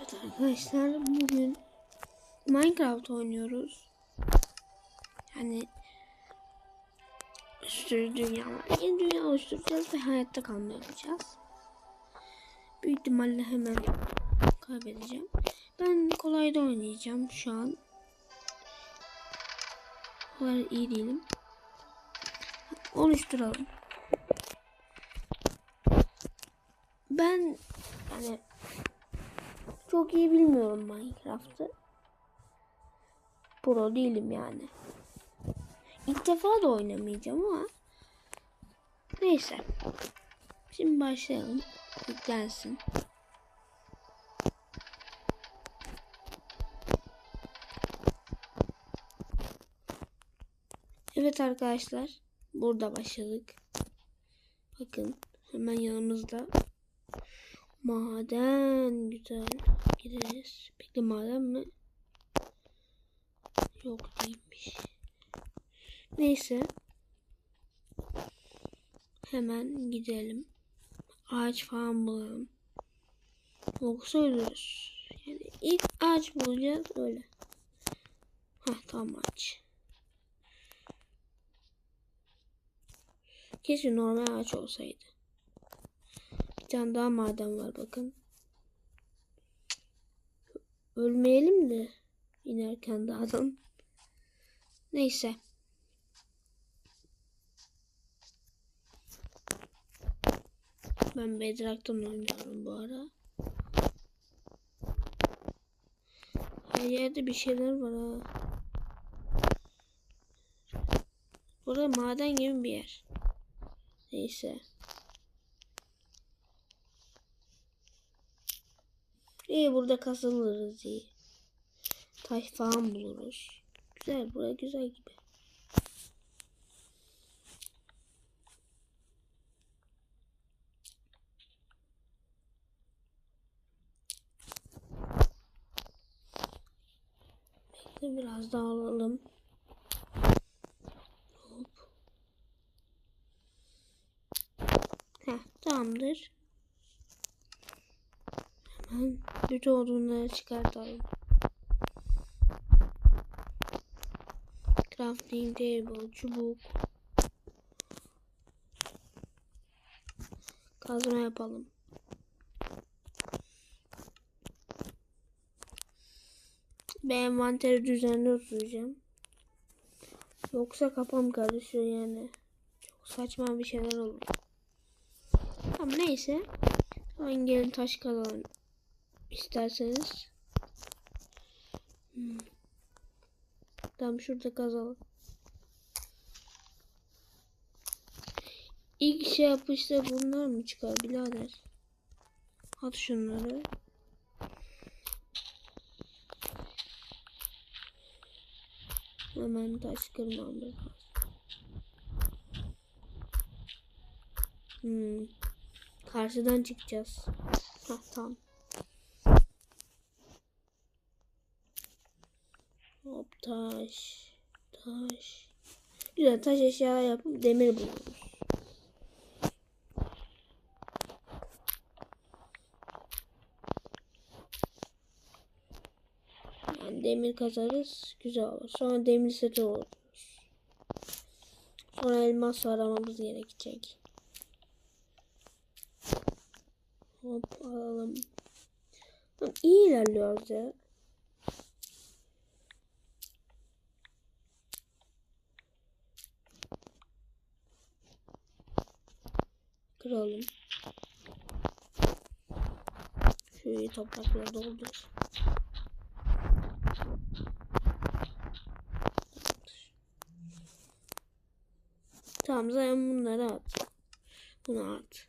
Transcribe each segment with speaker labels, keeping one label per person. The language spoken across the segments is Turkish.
Speaker 1: Evet arkadaşlar bugün Minecraft oynuyoruz. Yani sürü dünya var. Yeni dünya oluşturacağız ve hayatta kalmaya yapacağız. Büyük ihtimalle hemen kaybedeceğim. Ben kolayda oynayacağım şu an. Kadar iyi değilim. Oluşturalım. Ben yani çok iyi bilmiyorum Minecraft'ı. Pro değilim yani. İlk defa da oynamayacağım ama neyse. Şimdi başlayalım. Yüklensin. Evet arkadaşlar. Burada başladık. Bakın hemen yanımızda Maden güzel. Gideriz. Peki maden mi? Yok değilmiş. Neyse. Hemen gidelim. Ağaç falan bulalım. Yoksa ölürüz. Yani ilk ağaç bulacağız öyle. Hah tam ağaç. Keşke normal ağaç olsaydı. Bir tane daha maden var bakın. Ölmeyelim de inerken dağdan. Neyse. Ben Bedrock'tan oynuyorum bu ara. Her yerde bir şeyler var ha. Burada maden gibi bir yer. Neyse. İyi burada kazanırız iyi. Taş falan buluruz. Güzel buraya güzel gibi. Bekle biraz daha alalım. Hop. Heh, tamamdır. Hemen bütün odunları çıkartalım. Crafting table, çubuk. Kazma yapalım. Ben envanteri düzenli tutacağım. Yoksa kafam karışıyor yani. Çok saçma bir şeyler olur. Tamam neyse. Hemen gelin taş kazalım isterseniz. Hmm. Tam şurada kazalım. İlk şey yapışta bunlar mı çıkar birader? At şunları. Hemen taş kırmam lazım. Hmm. Karşıdan çıkacağız. Hah tamam. Hop taş. Taş. Güzel taş eşya yapıp demir buluyoruz. Yani demir kazarız. Güzel olur. Sonra demir seti oluruz. Sonra elmas aramamız gerekecek. Hop alalım. Tamam, iyi ilerliyoruz ya. Kıralım. Şöyle toprakları doldur. Tamam zaten bunları at. Bunu at.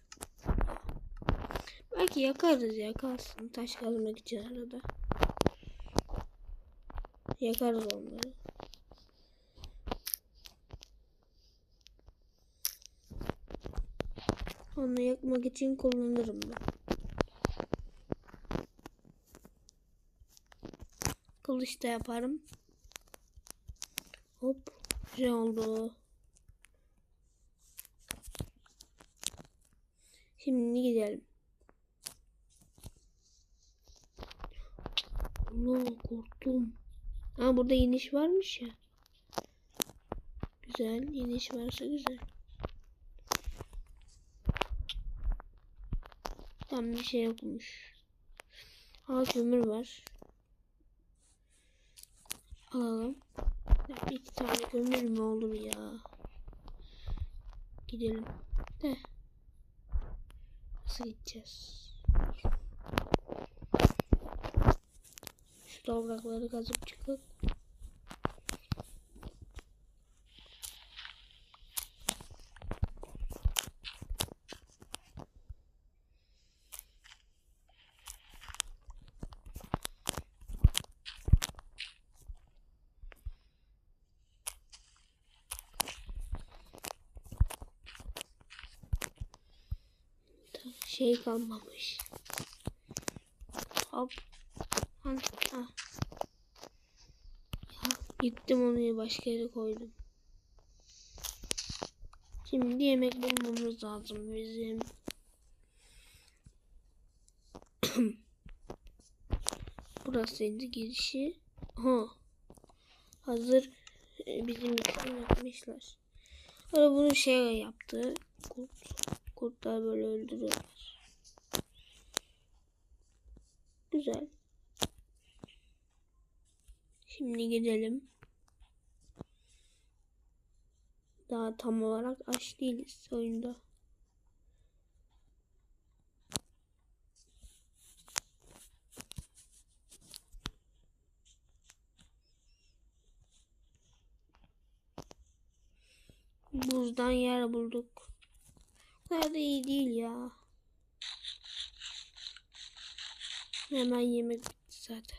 Speaker 1: Belki yakarız ya kalsın. Taş kazmak için arada. Yakarız onları. Onu yakmak için kullanırım ben. Kılıç da yaparım. Hop. Güzel oldu. Şimdi gidelim. Allah korktum. Ha burada iniş varmış ya. Güzel. iniş varsa güzel. Tam bir şey yokmuş. Aa kömür var. Alalım. Ya, iki tane kömür mü olur ya? Gidelim. De. Nasıl gideceğiz? Şu toprakları kazıp çıkıp şey kalmamış. Hop. Ha, ha. Ya, yıktım onu başka yere koydum. Şimdi yemek bulmamız lazım bizim. Burasıydı girişi. Ha. Hazır e, bizim için yapmışlar. Sonra bunu şey yaptı. Kurt. Kurtlar böyle öldürüyorlar. Güzel. Şimdi gidelim. Daha tam olarak aç değiliz oyunda. Buzdan yer bulduk. Da iyi değil ya. Hemen yemek bitti zaten.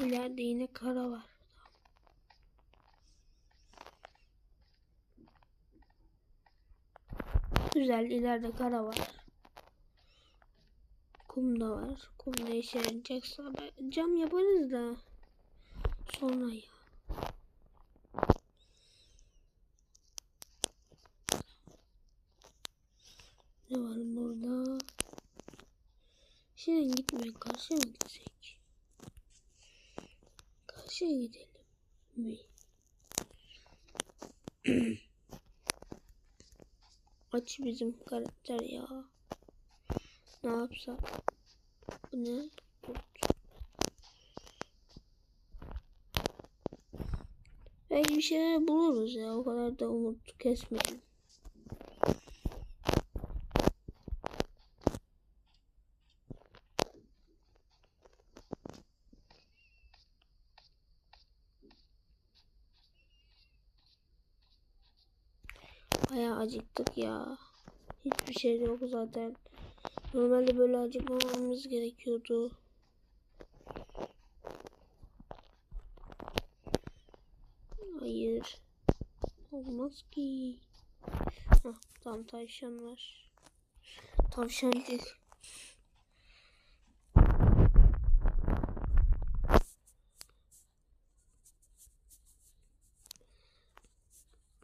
Speaker 1: İleride yine kara var. Güzel ileride kara var. Kum da var. Kum ne işe yarayacaksa cam yaparız da sonra ya. Ne var burada? Şimdi gitmeyin karşıya mı gitsek? Karşıya gidelim mi? Aç bizim karakter ya. Ne yapsak? Bu ne? Kurt. Belki bir şeyler buluruz ya. O kadar da umut kesmeyelim. Bayağı acıktık ya. Hiçbir şey yok zaten. Normalde böyle acıkmamamız gerekiyordu. Hayır. Olmaz ki. Hah, tam tavşan var. Tavşancık.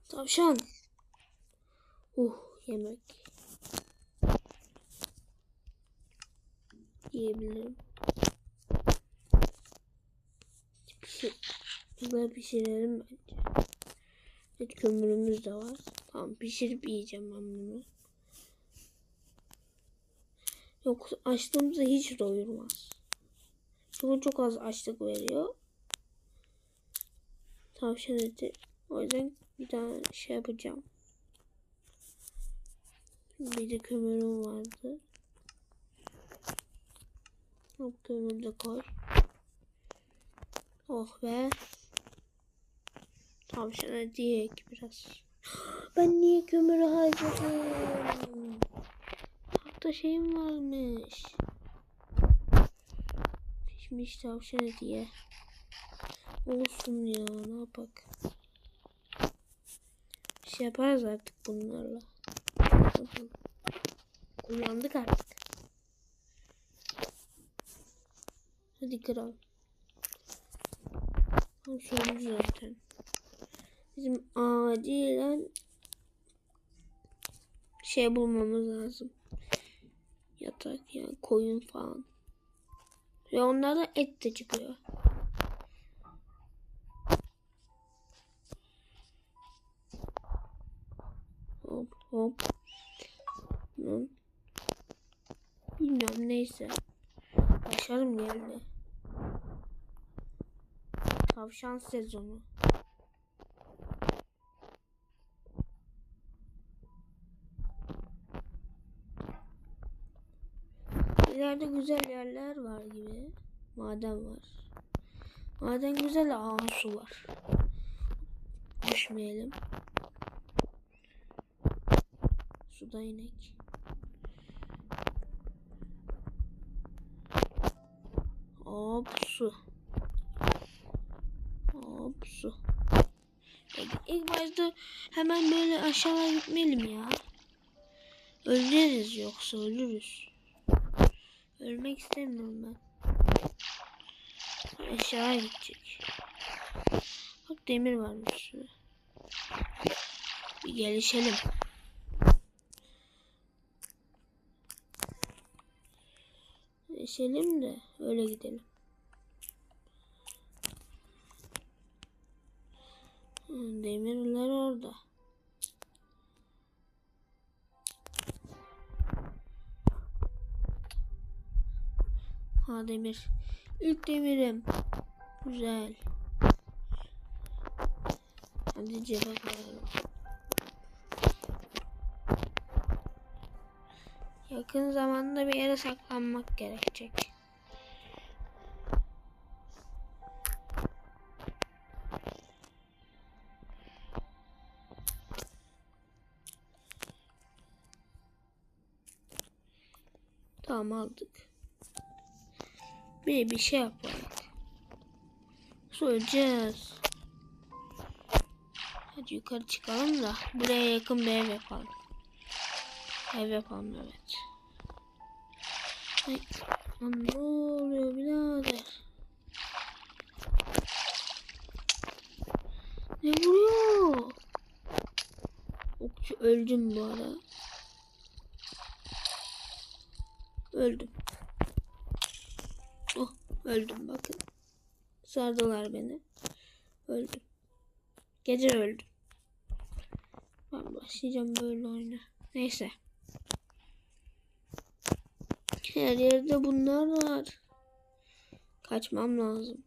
Speaker 1: Tavşan. Uh yemek. Yiyebilirim. Pişir. Bunları pişirelim bence. Evet kömürümüz de var. Tamam pişirip yiyeceğim ben bunu. Yok açlığımızı hiç doyurmaz. Çünkü çok az açlık veriyor. Tavşan eti. O yüzden bir tane şey yapacağım. Bir de kömürüm vardı. O kömürü de koy. Oh be. Tavşan eti yiyek biraz. Ben niye kömürü harcadım? Hatta şeyim varmış. Pişmiş tavşan eti ye. Olsun ya ne yapak. Bir şey yaparız artık bunlarla. Kullandık artık. Hadi kıralım. Tam Söndü zaten. Bizim acilen şey bulmamız lazım. Yatak yani koyun falan. Ve onlarda et de çıkıyor. Hop hop. Bilmiyorum neyse. Başarım geldi. Tavşan sezonu. İleride güzel yerler var gibi. Maden var. Maden güzel aa su var. Düşmeyelim. Suda inek. Hop su. Hop su. Peki, İlk başta hemen böyle aşağıya gitmeyelim ya. Öleceğiz yoksa ölürüz. Ölmek istemiyorum ben. Aşağıya gidecek. Bak demir var bir sürü. Bir gelişelim. Gelişelim de öyle gidelim. Demirler orada. Ha demir. İlk demirim. Güzel. Hadi cebe koyalım. Yakın zamanda bir yere saklanmak gerekecek. Tamam aldık. Bir bir şey yapalım. Söyleyeceğiz. Hadi yukarı çıkalım da buraya yakın bir ev yapalım. Ev yapalım evet. Ay, ne oluyor birader? Ne vuruyor? Okçu öldüm bu ara. Öldüm. Oh öldüm bakın. Sardılar beni. Öldüm. Gece öldüm. Ben başlayacağım böyle oyuna. Neyse. Her yerde bunlar var. Kaçmam lazım.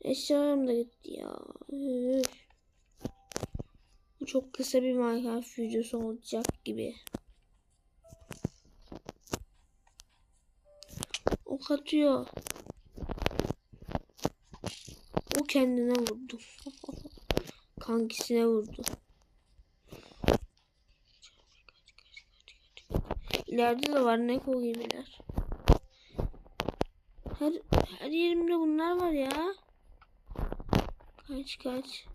Speaker 1: Eşyalarım da gitti ya. Üf. Bu çok kısa bir Minecraft videosu olacak gibi. Ok atıyor. O kendine vurdu. Kankisine vurdu. İleride de var Neko gibiler. Her, her yerimde bunlar var ya. Kaç kaç.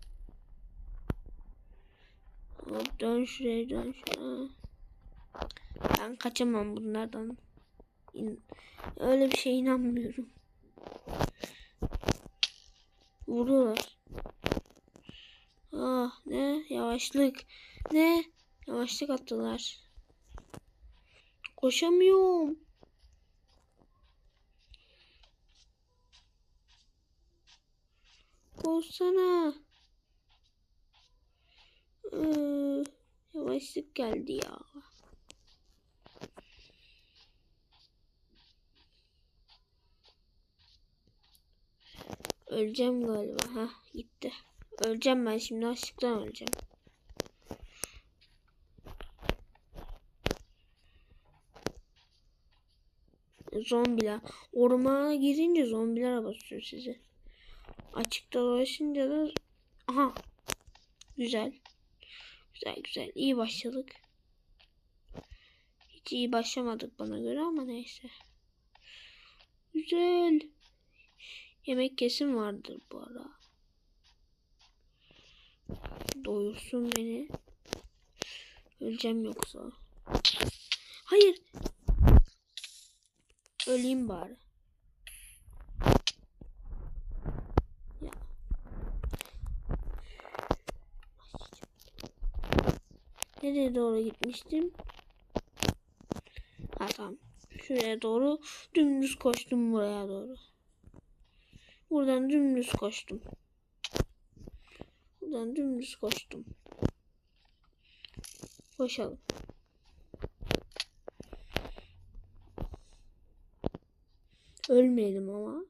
Speaker 1: Hop dön şuraya dön şuraya. Ben kaçamam bunlardan. Öyle bir şeye inanmıyorum. Vuruyorlar. Ah ne yavaşlık. Ne yavaşlık attılar. Koşamıyorum. Koşsana. Ee, yavaşlık geldi ya. Öleceğim galiba. Ha gitti. Öleceğim ben şimdi açlıktan öleceğim. Zombiler. Ormana girince zombiler basıyor sizi. Açıkta dolaşınca da aha güzel. Güzel güzel. iyi başladık. Hiç iyi başlamadık bana göre ama neyse. Güzel. Yemek kesin vardır bu ara. Doyursun beni. Öleceğim yoksa. Hayır. Öleyim bari. Ya. Nereye doğru gitmiştim? Ha tamam. Şuraya doğru dümdüz koştum buraya doğru. Buradan dümdüz koştum. Buradan dümdüz koştum. Koşalım. Ölmeyelim ama.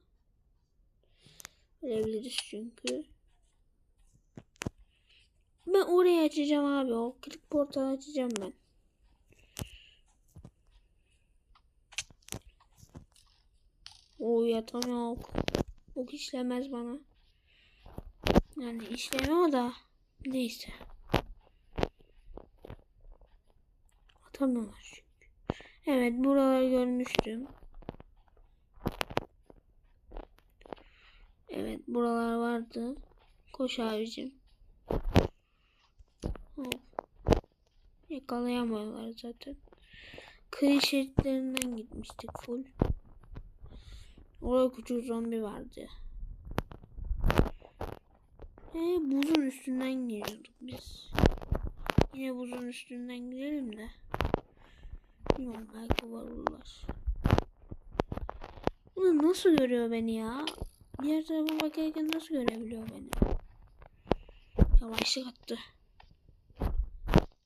Speaker 1: Ölebiliriz çünkü. Ben orayı açacağım abi. O klik portalı açacağım ben. O yatağım yok. Ok işlemez bana. Yani işlemiyor da. Neyse. Atamıyorlar çünkü. Evet buraları görmüştüm. Evet buralar vardı. Koş abicim. Yakalayamıyorlar zaten. Kıyı şeritlerinden gitmiştik full. Orada küçük zombi vardı. E, buzun üstünden giriyorduk biz. Yine buzun üstünden gidelim de. Bilmiyorum belki varırlar. Ulan nasıl görüyor beni ya? Diğer tarafa bakarken nasıl görebiliyor beni? Yavaşlık attı.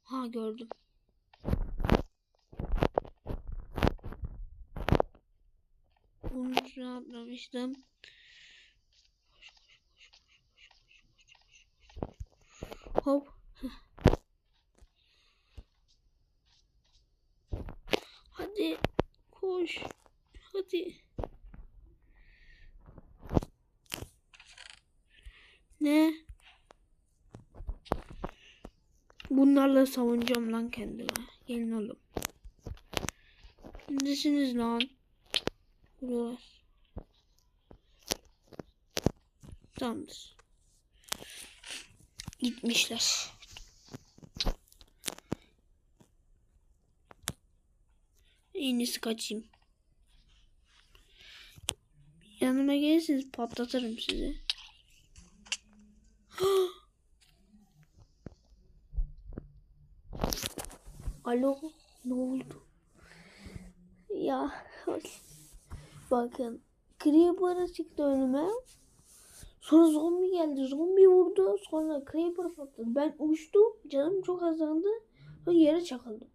Speaker 1: Ha gördüm. bunun üstüne atlamıştım. Hop. Hadi koş. Hadi. Ne? Bunlarla savunacağım lan kendime. Gelin oğlum. Neredesiniz lan? Vuruyorlar. Tamamdır. Gitmişler. En iyisi kaçayım. Yanıma gelirseniz patlatırım sizi. Alo, ne oldu? Ya bakın Creeper çıktı önüme. Sonra zombi geldi. Zombi vurdu. Sonra Creeper patladı. Ben uçtum. Canım çok azaldı. Ve yere çakıldım.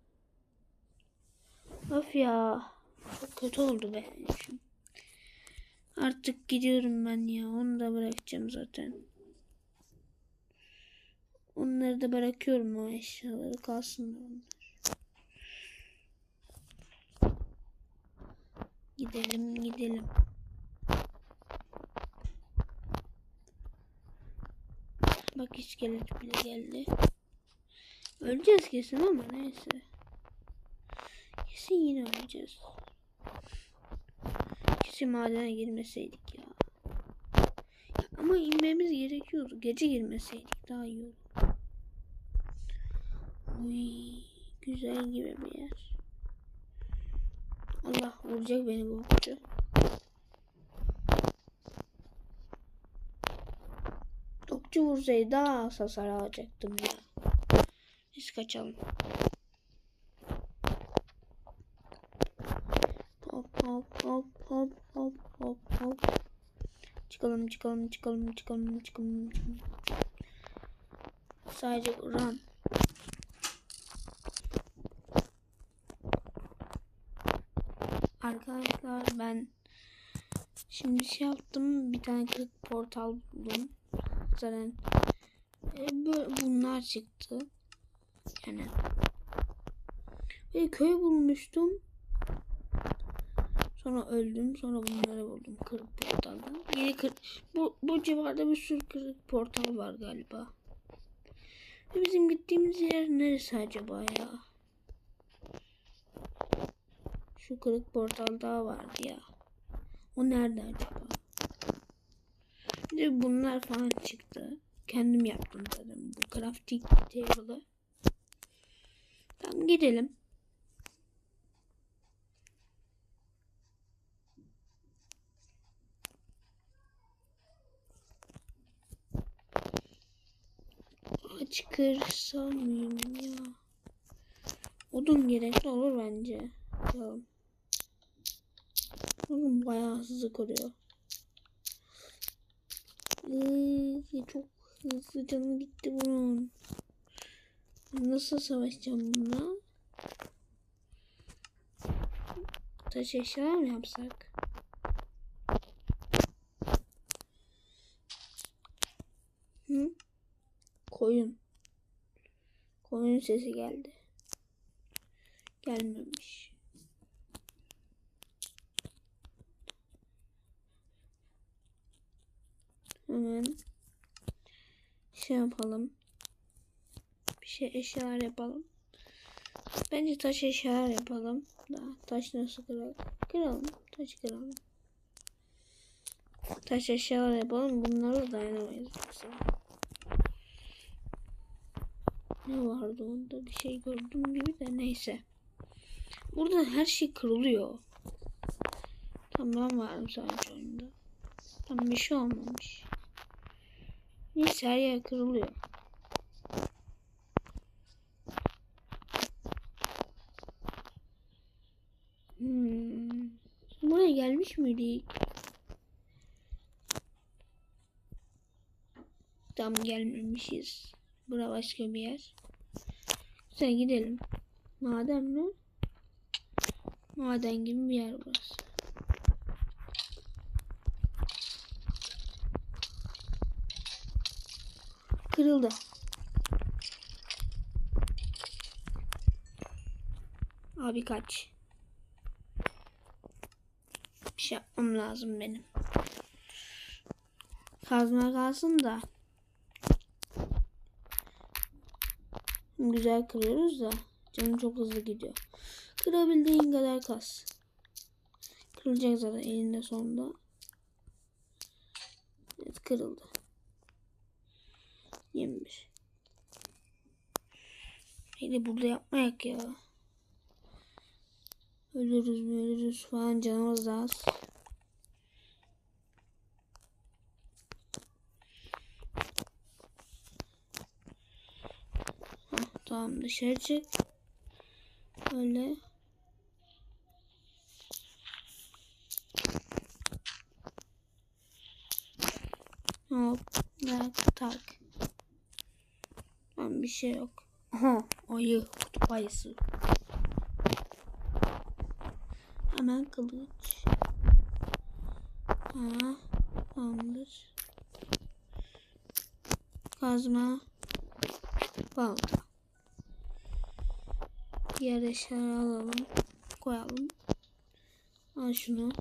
Speaker 1: Of ya. Çok kötü oldu için. Artık gidiyorum ben ya. Onu da bırakacağım zaten. Onları da bırakıyorum o eşyaları kalsın onlar. Gidelim gidelim. Bak iskelet bile geldi. Öleceğiz kesin ama neyse. Kesin yine öleceğiz. Kesin madene girmeseydik ya. Ama inmemiz gerekiyordu. Gece girmeseydik daha iyi olur. Uy, güzel gibi bir yer. Allah vuracak beni bu okçu. Okçu vursaydı daha az hasar alacaktım ya. Biz kaçalım. Hop hop hop hop hop hop hop. Çıkalım çıkalım çıkalım çıkalım çıkalım. çıkalım. Sadece run. Arkadaşlar ben şimdi şey yaptım bir tane kırık portal buldum. Zaten e, bunlar çıktı. Yani bir köy bulmuştum. Sonra öldüm. Sonra bunları buldum kırık portaldan. Yeni kır bu, bu civarda bir sürü kırık portal var galiba. Ve bizim gittiğimiz yer neresi acaba ya? Şu kırık portal daha vardı ya. O nerede acaba? Bir bunlar falan çıktı. Kendim yaptım zaten bu crafting table'ı. Tamam gidelim. Çıkırsam mıyım ya? Odun gerekli olur bence. Bakalım. Bakın bayağı hızlı kırıyor. Ee, çok hızlı canı gitti bunun. Nasıl savaşacağım bununla? Taş eşyalar mı yapsak? Hı? Koyun. Koyun sesi geldi. Gelmemiş. Hemen şey yapalım. Bir şey eşyalar yapalım. Bence taş eşyalar yapalım. Daha taş nasıl kıralım? Kıralım. Taş kıralım. Taş eşyalar yapalım. Bunlara dayanamayız. Ne vardı onda? Bir şey gördüm gibi de neyse. Burada her şey kırılıyor. Tamam varım sadece oyunda. Tam bir şey olmamış. Neyse her yer kırılıyor. Hmm. Buraya gelmiş miydik? Tam gelmemişiz. Bura başka bir yer. Güzel gidelim. Maden mi? Maden gibi bir yer burası. Kırıldı. Abi kaç. Bir şey yapmam lazım benim. Kazma kalsın da. Güzel kırıyoruz da. Canım çok hızlı gidiyor. Kırabildiğin kadar kas. Kırılacak zaten elinde sonunda. Evet kırıldı. 21. Hele burada yapmayak ya. Ölürüz ölürüz falan canımız da az. Heh, tamam dışarı çık. Öyle. Hop. Tak tak. Tamam bir şey yok. Aha ayı kutup ayısı. Hemen kılıç. Ha, tamamdır. Kazma. Balta. Diğer eşyaları alalım. Koyalım. Al şunu.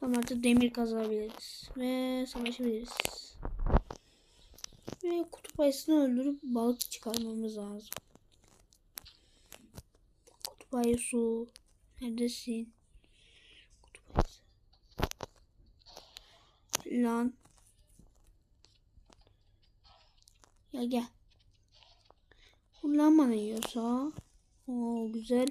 Speaker 1: Tamam artık demir kazabiliriz. Ve savaşabiliriz. Ve kutup ayısını öldürüp balık çıkarmamız lazım. Kutup ayısı. Neredesin? Kutup. Lan. Ya gel. Bana yiyorsa. Oo güzel.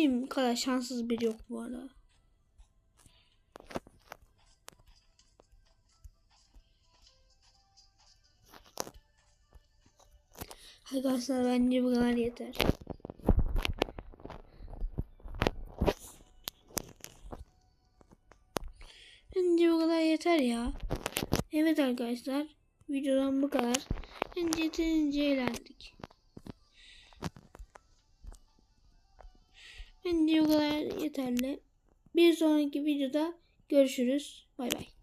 Speaker 1: Benim kadar şanssız biri yok bu arada. Arkadaşlar bence bu kadar yeter. Bence bu kadar yeter ya. Evet arkadaşlar. Videodan bu kadar. Bence yeterince eğlendik. Bence bu kadar yeterli. Bir sonraki videoda görüşürüz. Bay bay.